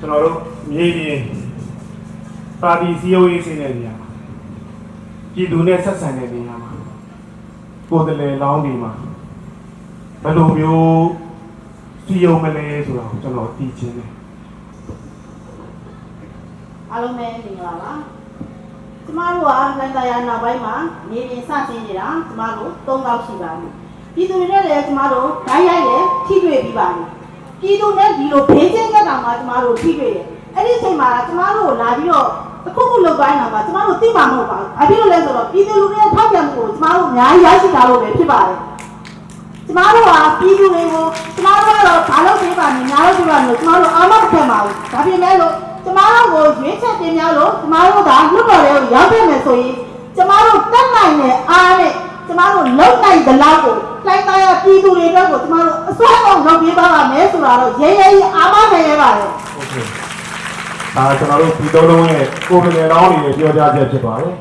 ကျွန်တော်တို့မြေပြင်ပါတီစီယိုရေးစင်းတဲ့နေရာမှာပြည်သူနဲ့ဆက်ဆံတဲ့နေရာမှာကိုယ်တလေလောင်းဒီမှာဘယ်လိုမျိုးစီယုံမလဲဆိုတော့ကျွန်တော်သိချင်တယ်အားလုံးပဲမင်္ဂလာပါကျမတို့ကလိုင်တာယာနောက်ပိုင်းမှာနေပြင်စတင်နေတာကျမတို့၃ကောက်ရှိပါပြီပြည်သူတွေနဲ့လည်းကျမတို့ဓာတ်ရိုက်လည်းထိတွေ့ပြီးပါပြီ ပြည်သူနဲ့ဒီလိုဘေးချင်းကတောင်မှကျမတို့ထိတွေ့တယ်အဲ့ဒီအချိန်မှာကျမတို့ကိုလာပြီးတော့တစ်ခုခုလုပ်ပိုင်းတာမှာကျမတို့သိမှာမဟုတ်ပါဘူးအဖြစ်လို့လဲဆိုတော့ပြည်သူလူတွေထောက်ပြန်မှုကိုကျမတို့အများကြီးရရှိတာလို့ပဲဖြစ်ပါတယ်ကျမတို့ဟာပြည်သူတွေကိုကျမတို့ကတော့ဘာလို့ပေးပါမလဲညာလို့ပြောရမလို့ကျမတို့အာမမခံပါဘူးဒါပြင်မဲ့လို့ကျမတို့ကိုရွေးချက်တင်များလို့ကျမတို့ကလွတ်တော်တွေကိုရောက်ခဲ့မယ်ဆိုရင်ကျမတို့တက်နိုင်တဲ့အားနဲ့ကျမတို့လုံနိုင်တဲ့လောက်ကိုလိုက်သားရပြည်သူတွေအတွ က်ကိုကျမတို့အစွမ်းအောင်လုပ်ပေးပါပါမယ်ဆိုတာတော့ရဲရဲကြီးအာမခံရပါတယ် โอเคဒါကျွန်တော်တို့ဒီသုံးလုံးရဲ့ကိုယ်တလေလောင်းနေတဲ့ပြောကြားချက်ဖြစ်ပါတယ်